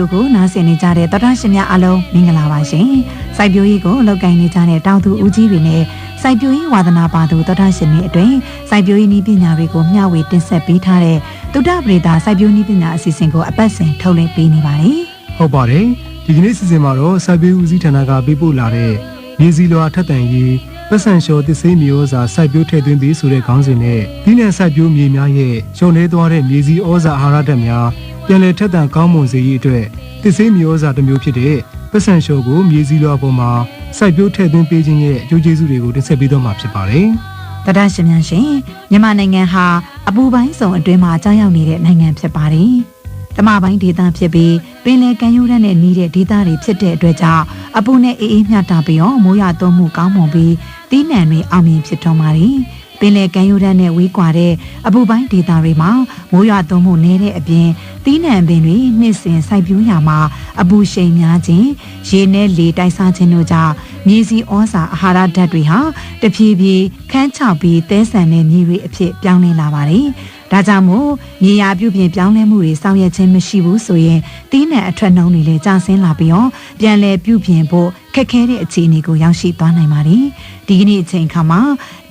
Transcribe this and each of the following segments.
ယိုကိုနားဆင်နေကြတဲ့သောတာရှင်များအားလုံးမင်္ဂလာပါရှင်။စိုက်ပျိုးရေးကိုအလုပ်ကိုင်နေကြတဲ့တောင်သူဦးကြီးတွေနဲ့စိုက်ပျိုးရေးဝါသနာပါသူသောတာရှင်တွေအတွင်စိုက်ပျိုးရေးနည်းပညာတွေကိုမျှဝေတင်ဆက်ပေးထားတဲ့တုဒ္ဒပရိသစိုက်ပျိုးနည်းပညာအစီအစဉ်ကိုအပတ်စဉ်ထုတ်လွှင့်ပေးနေပါတယ်ဟုတ်ပါတယ်ဒီကနေ့စီစဉ်မှာတော့စိုက်ပျိုးဦးစီးဌာနကပေးပို့လာတဲ့မြေစီလွာထက်တန်ရေးပတ်စံလျှော်သစ်စေးမျိုးစာစိုက်ပျိုးထည့်သွင်းပြီးဆိုတဲ့ခေါင်းစဉ်နဲ့ဒီနယ်စိုက်ပျိုးမြေများရဲ့ရှုံနေသွားတဲ့မြေစီဩဇာအာဟာရဓာတ်များ ပြန်လည်ထက်တန်ကောင်းမွန်စေရေးအတွက်သစ်စေးမျိုးစာတစ်မျိုးဖြစ်တဲ့ပတ်စံလျှော်ကိုမြေစီလွာပေါ်မှာစိုက်ပျိုးထည့်သွင်းပေးခြင်းရဲ့အကျိုးကျေးဇူးတွေကိုတင်ဆက်ပေးတော့မှာဖြစ်ပါတယ်။သောတာရှင်များရှင်မြန်မာနိုင်ငံဟာအပူပိုင်းစုံအတွင်းမှာကြောင်းရောက်နေတဲ့နိုင်ငံဖြစ်ပါတယ်။တမပိုင်းဒေသဖြစ်ပြီးပင်လယ်ကမ်းရိုးတန်းနဲ့နီးတဲ့ဒေသတွေဖြစ်တဲ့အတွက်ကြောင့်အပူနဲ့အေးအေးမျှတာပြီးတော့မိုးရွာသွန်းမှုကောင်းမွန်ပြီးတီးနှံတွေအောင်မြင်ဖြစ်ထွန်းပါတယ်။ပင်လယ်ကမ်းရိုးတန်းနဲ့ဝေးကွာတဲ့အပူပိုင်းဒေသတွေမှာမိုးရွာသွန်းမှုနည်းတဲ့အပြင် တီးနှံပင်တွေနှစ်စဉ်စိုက်ပျိုးရာမှာအပူရှိန်များခြင်းရေနဲ့လေတိုက်စားခြင်းတို့ကြောင့်မြေစီဩဇာအာဟာရဓာတ်တွေဟာတဖြည်းဖြည်းခန်းချောက်ပြီးသဲဆန်တဲ့မြေတွေအဖြစ်ပြောင်းလဲလာပါတယ်။ဒါကြောင့်မို့မြေယာပြုပြင်ပြောင်းလဲမှုတွေဆောင်ရွက်ခြင်းမရှိဘူးဆိုရင်တီးနှံအထွက်နှုန်းတွေလည်းကျဆင်းလာပြီးတော့ပြန်လည်ပြုပြင်ဖို့ခက်ခဲတဲ့အခြေအနေကိုရောက်ရှိသွားနိုင်ပါတယ်။ဒီကနေ့အချိန်ခါမှာ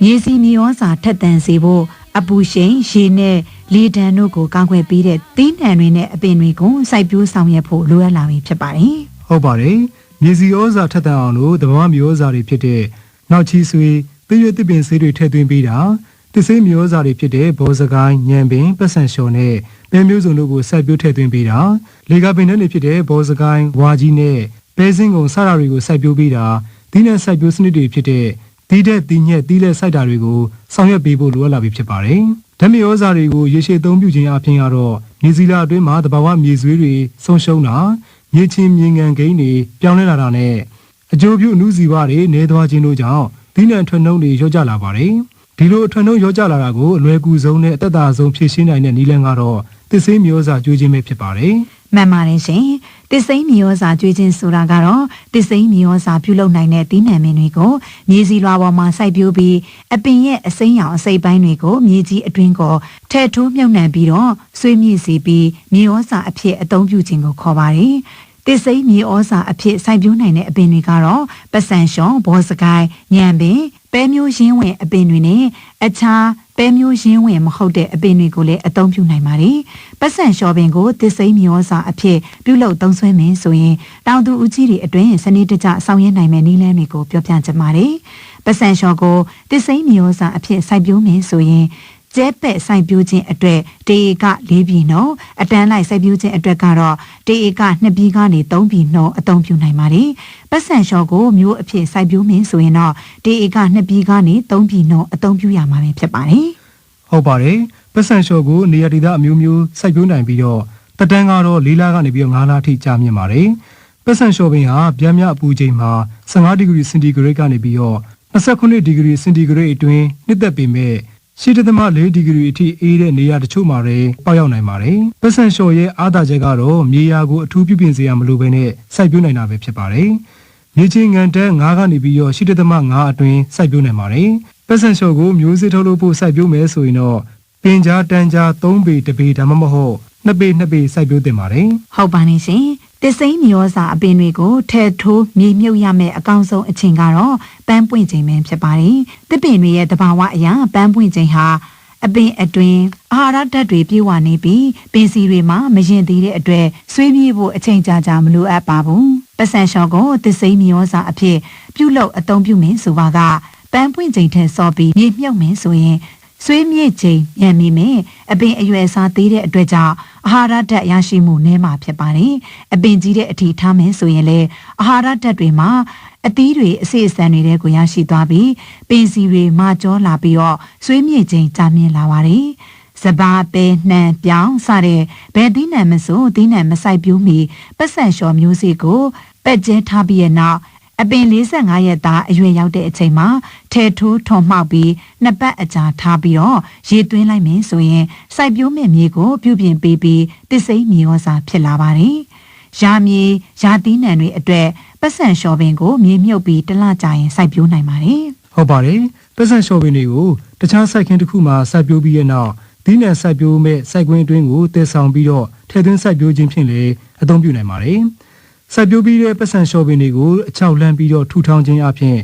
မြေစီမြေဩဇာထက်သန်စေဖို့အပူရှိန်ရေနဲ့ လေဒဏ်တို့ကိုကောင်းခွဲပေးတဲ့တီးနှံတွေနဲ့အပင်တွေကိုစိုက်ပျိုးဆောင်ရွက်ဖို့လိုအပ်လာပြီဖြစ်ပါတယ်။ဟုတ်ပါတယ်မြေစီဩဇာထက်သန်အောင်လို့တဘာဝမျိုးဩဇာတွေဖြစ်တဲ့နောက်ချီဆွေသရွက်တစ်ပင်ဆေးတွေထည့်သွင်းပေးတာသစ်ဆေးမျိုးဩဇာတွေဖြစ်တဲ့ဘောစကိုင်းညံပင်ပတ်စံလျှော်နဲ့ပဲမျိုးစုံတို့ကိုစိုက်ပျိုးထည့်သွင်းပေးတာလေကပင်တွေဖြစ်တဲ့ဘောစကိုင်းဝါကြီးနဲ့ပဲစင်းကုံစတာတွေကိုစိုက်ပျိုးပေးတာဒီနဲ့စိုက်ပျိုးစနစ်တွေဖြစ်တဲ့ဒီတဲ့ဒီညက်ဒီလက်စိုက်တာတွေကိုဆောင်ရွက်ပေးဖို့လိုအပ်လာပြီဖြစ်ပါတယ် ဓမြဩဇာတွေကိုရေရှည်သုံးပြုခြင်းအပြင်ကတော့မြေစီလာအတွင်းမှာတဘာဝမြေဆွေးတွေဆုံးရှုံးတာမြေချင်းမြေငံကိန်းတွေပြောင်းလဲလာတာနဲ့အကျိုးပြုအမှုစီဝါတွေနေသွားခြင်းတို့ကြောင့်ဒီနံထွန်းနှုံးတွေရောကြလာပါတယ်ဒီလိုအထွန်းနှုံးရောကြလာတာကိုအလွယ်ကူဆုံးနဲ့အသက်သာဆုံးဖြည့်ရှင်းနိုင်တဲ့နည်းလမ်းကတော့သစ်ဆေးမျိုးစာကျွေးခြင်းပဲဖြစ်ပါတယ် မှန်ပါတယ်ရှင်။တစ္စိမ့်မြေဩဇာကျွေးခြင်းဆိုတာကတော့တစ္စိမ့်မြေဩဇာပြုလုပ်နိုင်တဲ့သီးနှံမင်းတွေကိုမြေစီလွာပေါ်မှာစိုက်ပျိုးပြီးအပင်ရဲ့အစိမ်းရောင်အစိပ်ပိုင်းတွေကိုမြေကြီးအတွင်းကိုထဲထိုးမြုပ်နှံပြီးတော့ဆွေးမြေ့စေပြီးမြေဩဇာအဖြစ်အသုံးပြုခြင်းကိုခေါ်ပါတယ်။တစ္စိမ့်မြေဩဇာအဖြစ်စိုက်ပျိုးနိုင်တဲ့အပင်တွေကတော့ပစံရှောဘောစကိုင်းညံပင်ပဲမျိုးရင်းဝင်အပင်တွေနဲ့အခြား ပဲမျိုးရင်းဝင်မဟုတ်တဲ့အပင်တွေကိုလည်းအသုံးပြုနိုင်ပါတယ်။ပတ်စံလျှော်ပင်ကိုသစ်စိမ့်မျိုးစာအဖြစ်ပြုလုပ်သုံးစွဲမယ်ဆိုရင်တောင်သူဦးကြီးတွေအတွင်းစနစ်တကျဆောင်ရွက်နိုင်မယ့်နည်းလမ်းတွေကိုပြောပြချင်ပါတယ်။ပတ်စံလျှော်ကိုသစ်စိမ့်မျိုးစာအဖြစ်စိုက်ပျိုးမယ်ဆိုရင် ကျဲပဲ့စိုက်ပျိုးခြင်းအတွက်တေဧက၄ပြည်နှုန်းအတန်းလိုက်စိုက်ပျိုးခြင်းအတွက်ကတော့တေဧက2ပြည်ကနေ3ပြည်နှုန်းအသုံးပြုနိုင်ပါတယ်။ပတ်စံလျှော်ကိုမျိုးအဖြစ်စိုက်ပျိုးမယ်ဆိုရင်တော့တေဧက2ပြည်ကနေ3ပြည်နှုန်းအသုံးပြုရမှာပဲဖြစ်ပါတယ်။ဟုတ်ပါတယ်ပတ်စံလျှော်ကိုနေရာဒေသအမျိုးမျိုးစိုက်ပျိုးနိုင်ပြီးတော့တက်တန်းကတော့၄လကနေပြီးတော့၅လအထိကြာမြင့်ပါတယ်ပတ်စံလျှော်ပင်ဟာဗျမ်းမြအပူချိန်မှာ15ဒီဂရီစင်တီဂရိတ်ကနေပြီးတော့29ဒီဂရီစင်တီဂရိတ်အတွင်းနှစ်သက်ပေမဲ့ 7.4ဒီဂရီအထိအေးတဲ့နေရာတချို့မှာလည်းပေါက်ရောက်နိုင်ပါတယ်။ပတ်စံလျှော်ရဲ့အားသာချက်ကတော့မြေယာကိုအထူးပြုပြင်စေရမလိုဘဲနဲ့စိုက်ပျိုးနိုင်တာပဲဖြစ်ပါတယ်။မြေချင်းငံတက်9ကနေပြီးတော့7.5အတွင်းစိုက်ပျိုးနိုင်ပါတယ်။ပတ်စံလျှော်ကိုမျိုးစေ့ထုတ်လုပ်ဖို့စိုက်ပျိုးမယ်ဆိုရင်တော့ပင်ကြားတန်းကြား3ပေ1ပေဒါမှမဟုတ် 2ပေ2ပေစိုက်ပျိုးတင်ပါတယ်။ဟုတ်ပါနေရှင်တစ္စိမ့်မြေဩဇာအပင်တွေကိုထဲထိုးမြေမြုပ်ရမယ့်အကောင်းဆုံးအချိန်ကတော့ပန်းပွင့်ချိန်ပဲဖြစ်ပါတယ်တစ်ပင်တွေရဲ့တဘာဝအရာပန်းပွင့်ချိန်ဟာအပင်အတွင်းအာဟာရဓာတ်တွေပြည့်ဝနေပြီးပင်စီတွေမှာမရင်သေးတဲ့အတွက်ဆွေးပြေးဖို့အချိန်ကြာကြာမလိုအပ်ပါဘူးပတ်စံလျှော်ကိုတစ္စိမ့်မြေဩဇာအဖြစ်ပြုလုပ်အသုံးပြုမယ်ဆိုပါကပန်းပွင့်ချိန်ထက်စောပြီးမြေမြုပ်မယ်ဆိုရင် ဆွေးမြေ့ချိန်မြန်မိမယ်အပင်အရွယ်စားသေးတဲ့အတွက်ကြောင့်အာဟာရဓာတ်ရရှိမှုနည်းမှာဖြစ်ပါတယ်အပင်ကြီးတဲ့အထိထားမယ်ဆိုရင်လည်းအာဟာရဓာတ်တွေမှာအသီးတွေအစိအစံတွေတဲ့ကိုရရှိသွားပြီးပင်စီတွေမာကျောလာပြီးတော့ဆွေးမြေ့ချိန်ကြာမြင့်လာပါတယ်စဘာပဲနှံပြောင်းစတဲ့ဘယ်သီးနှံမဆိုသီးနှံမဆိုင်ပြူးမီပတ်စံလျှော်မျိုးစေ့ကိုပက်ကျဲထားပြီးရဲ့နောက် အပင်45ရက်သားအရွယ်ရောက်တဲ့အချိန်မှာထဲထိုးထွန်မှောက်ပြီးနှစ်ပတ်အကြာထားပြီးတော့ရေသွင်းလိုက်မယ်ဆိုရင်စိုက်ပျိုးမဲ့မြေကိုပြုပြင်ပေးပြီးတစ္စိမ့်မြေဩဇာဖြစ်လာပါတယ်။ရာမြေရာသီးနှံတွေအတွက်ပတ်စံလျှော်ပင်ကိုမြေမြုပ်ပြီးတစ်လကြာရင်စိုက်ပျိုးနိုင်ပါတယ်။ဟုတ်ပါတယ်ပတ်စံလျှော်ပင်တွေကိုတခြားစိုက်ခင်းတစ်ခုမှာစိုက်ပျိုးပြီးရဲ့နောက်သီးနှံစိုက်ပျိုးမဲ့စိုက်ကွင်းအတွင်းကိုတည်ဆောင်ပြီးတော့ထည့်သွင်းစိုက်ပျိုးခြင်းဖြင့်လည်းအသုံးပြုနိုင်ပါတယ်။ စိုက်ပျိုးပြီးတဲ့ပတ်စံလျှော်ပင်တွေကိုအချောက်လန့်ပြီးတော့ထူထောင်ခြင်းအပြင်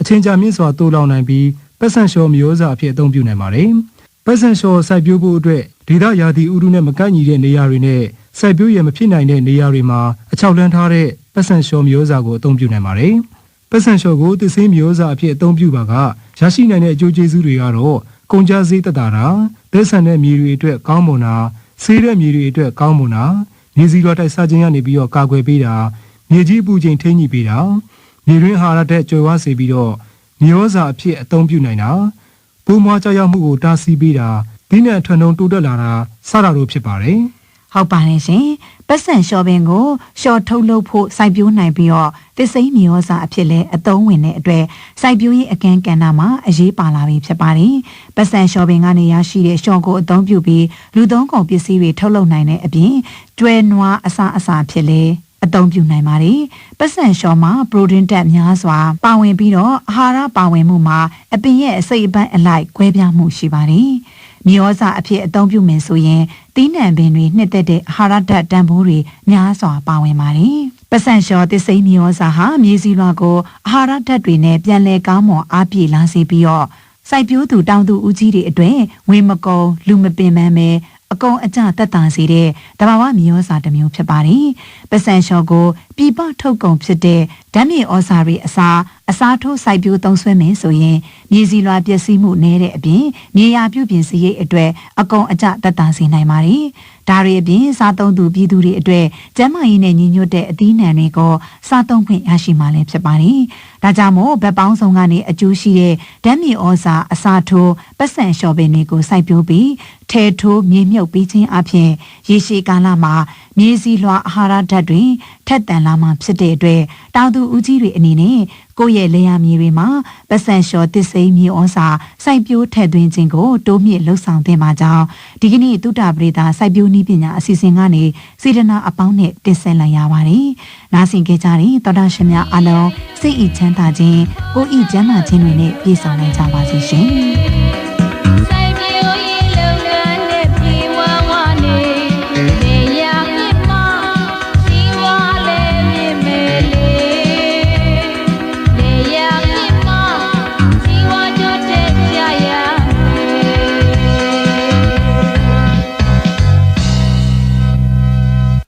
အချင်းချာမြင့်စွာတိုးလောင်နိုင်ပြီးပတ်စံလျှော်မျိုးစားအဖြစ်အသုံးပြုနိုင်ပါတယ်။ပတ်စံလျှော်စိုက်ပျိုးဖို့အတွက်ဒေသရာသီဥတုနဲ့မကိုက်ညီတဲ့နေရာတွေနဲ့စိုက်ပျိုးရမဖြစ်နိုင်တဲ့နေရာတွေမှာအချောက်လန့်ထားတဲ့ပတ်စံလျှော်မျိုးစားကိုအသုံးပြုနိုင်ပါတယ်။ပတ်စံလျှော်ကိုသစ်စင်းမျိုးစားအဖြစ်အသုံးပြုပါကရရှိနိုင်တဲ့အကျိုးကျေးဇူးတွေကတော့ကုန်ကျစရိတ်သက်သာတာသက်ဆန်တဲ့မြေတွေအတွက်ကောင်းမွန်တာဆေးတဲ့မြေတွေအတွက်ကောင်းမွန်တာ မြေစီတော်တိုက်စားခြင်းကနေပြီးတော့ကာကွယ်ပေးတာမြေကြီးအပူချိန်ထိန်းညှိပေးတာမြေရင်းဟာရတဲ့ကြွယ်ဝစေပြီးတော့မျိုးစာအဖြစ်အသုံးပြုနိုင်တာပိုးမွားကြောက်ရောက်မှုကိုတားဆီးပေးတာဒီနဲ့ထွန်းထုံတိုးတက်လာတာစတာတို့ဖြစ်ပါတယ်ဟုတ်ပါတယ်ရှင် ပတ်စံလျှော်ပင်ကိုလျှော်ထုတ်လုပ်ဖို့စိုက်ပျိုးနိုင်ပြီးတော့သစ်စိမ်းမြေဩဇာအဖြစ်လဲအသုံးဝင်တဲ့အတွက်စိုက်ပျိုးရေးအခန်းကဏ္ဍမှာအရေးပါလာပြီဖြစ်ပါတယ်ပတ်စံလျှော်ပင်ကနေရရှိတဲ့လျှော်ကိုအသုံးပြုပြီးလူသုံးကုန်ပစ္စည်းတွေထုတ်လုပ်နိုင်တဲ့အပြင်ကျွဲနွားအစာအစာဖြစ်လဲအသုံးပြုနိုင်ပါတယ်။ပတ်စံလျှော်မှာပရိုတင်းတက်များစွာပါဝင်ပြီးတော့အာဟာရပါဝင်မှုမှာအပင်ရဲ့အစိတ်အပိုင်းအလိုက်ကွဲပြားမှုရှိပါတယ်။ မြေဩဇာအဖြစ်အသုံးပြုမယ်ဆိုရင်သီးနှံပင်တွေနှစ်သက်တဲ့အာဟာရဓာတ်တန်ဖိုးတွေများစွာပါဝင်ပါတယ်။ပတ်စံလျှော်သစ်စိမ်းမြေဩဇာဟာမြေစီလွှာကိုအာဟာရဓာတ်တွေနဲ့ပြန်လည်ကောင်းမွန်အားပြည့်လာစေပြီးတော့စိုက်ပျိုးသူတောင်သူဦးကြီးတွေအတွက်ဝင်းမကုံလူမပင်ပန်းပဲအကုန်အကျတက်တာစေတဲ့တဘာဝမြေဩဇာတစ်မျိုးဖြစ်ပါတယ်။ပစံလျှော်ကိုပြပထုတ်ကုန်ဖြစ်တဲ့ဓာတ်မြေဩဇာတွေအစား အစားထိုးစိုက်ပျိုးသုံးစွဲမယ်ဆိုရင်မြေစီလွှာပျက်စီးမှုနည်းတဲ့အပြင်မြေယာပြုပြင်စရိတ်အတွက်အကုန်အကျတက်တာစေနိုင်ပါတယ်။ဒါတွေအပြင်စားသုံးသူပြည်သူတွေအတွက်ကျန်းမာရေးနဲ့ညီညွတ်တဲ့အသီးနှံတွေကိုစားသုံးခွင့်ရရှိမှာလည်းဖြစ်ပါတယ်။ဒါကြောင့်မို့ဗက်ပေါင်းစုံကနေအကျိုးရှိတဲ့ဓာတ်မြေဩဇာအစားထိုးပတ်စံလျှော်ပင်တွေကိုစိုက်ပျိုးပြီးထဲထိုးမြေမြုပ်ပြီးခြင်းအပြင်ရေရှည်ကာလမှာမြေစီလွှာအာဟာရဓာတ်တွေထက်သန်လာမှဖြစ်တဲ့အတွက်တောင်သူဦးကြီးတွေအနေနဲ့ ကိုယ့်ရဲ့လေယာမြေတွေမှာပတ်စံလျှော်သစ်စိမ်းမြေဩဇာစိုက်ပျိုးထည့်သွင်းခြင်းကိုတိုးမြင့်လှုပ်ဆောင်သင့်ပါကြောင်းဒီကနေ့တုတ္တပရိသစိုက်ပျိုးနည်းပညာအစီအစဉ်ကနေစေတနာအပေါင်းနဲ့တင်ဆက်လိုက်ရပါတယ်။နားဆင်ကြကြတဲ့သောတာရှင်များအားလုံးစိတ်ဤချမ်းသာခြင်းကိုယ်ဤကျမ်းမာခြင်းတွေနဲ့ပြည့်စုံနိုင်ကြပါစေရှင်။